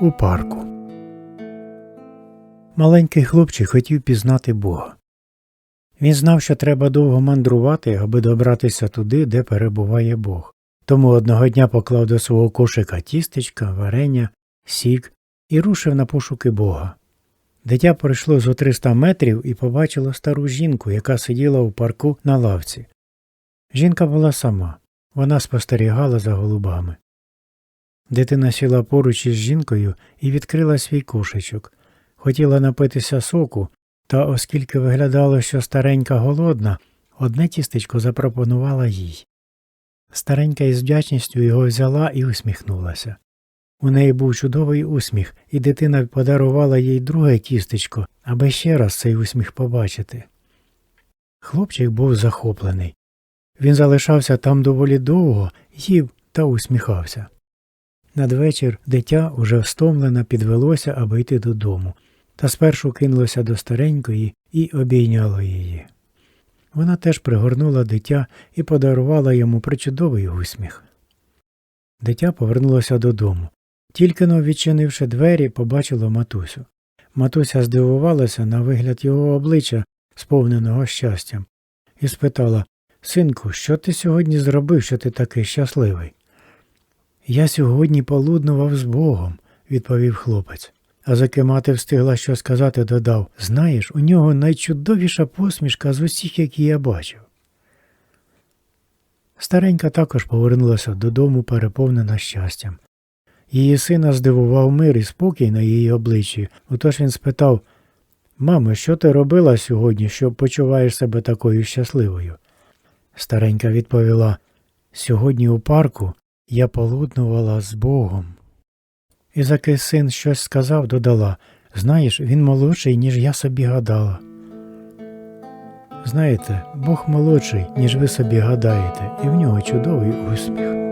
у парку. Маленький хлопчик хотів пізнати Бога. Він знав, що треба довго мандрувати, аби добратися туди, де перебуває Бог. Тому одного дня поклав до свого кошика тістечка, варення, сік і рушив на пошуки Бога. Дитя пройшло зо 300 метрів і побачило стару жінку, яка сиділа у парку на лавці. Жінка була сама, вона спостерігала за голубами. Дитина сіла поруч із жінкою і відкрила свій кошечок. Хотіла напитися соку, та оскільки виглядало, що старенька голодна, одне тістечко запропонувала їй. Старенька із вдячністю його взяла і усміхнулася. У неї був чудовий усміх, і дитина подарувала їй друге тістечко, аби ще раз цей усміх побачити. Хлопчик був захоплений. Він залишався там доволі довго, їв та усміхався. Надвечір дитя уже встомлено підвелося, аби йти додому, та спершу кинулося до старенької і обійняло її. Вона теж пригорнула дитя і подарувала йому причудовий усміх. Дитя повернулося додому. Тільки но відчинивши двері, побачило матусю. Матуся здивувалася на вигляд його обличчя, сповненого щастям, і спитала Синку, що ти сьогодні зробив, що ти такий щасливий? Я сьогодні полуднував з Богом, відповів хлопець. А заки мати встигла що сказати, додав Знаєш, у нього найчудовіша посмішка з усіх, які я бачив. Старенька також повернулася додому, переповнена щастям. Її сина здивував мир і спокій на її обличчі, отож він спитав Мамо, що ти робила сьогодні, що почуваєш себе такою щасливою? Старенька відповіла Сьогодні у парку я полуднувала з Богом. І заки син щось сказав, додала Знаєш, він молодший, ніж я собі гадала. Знаєте, Бог молодший, ніж ви собі гадаєте, і в нього чудовий усміх.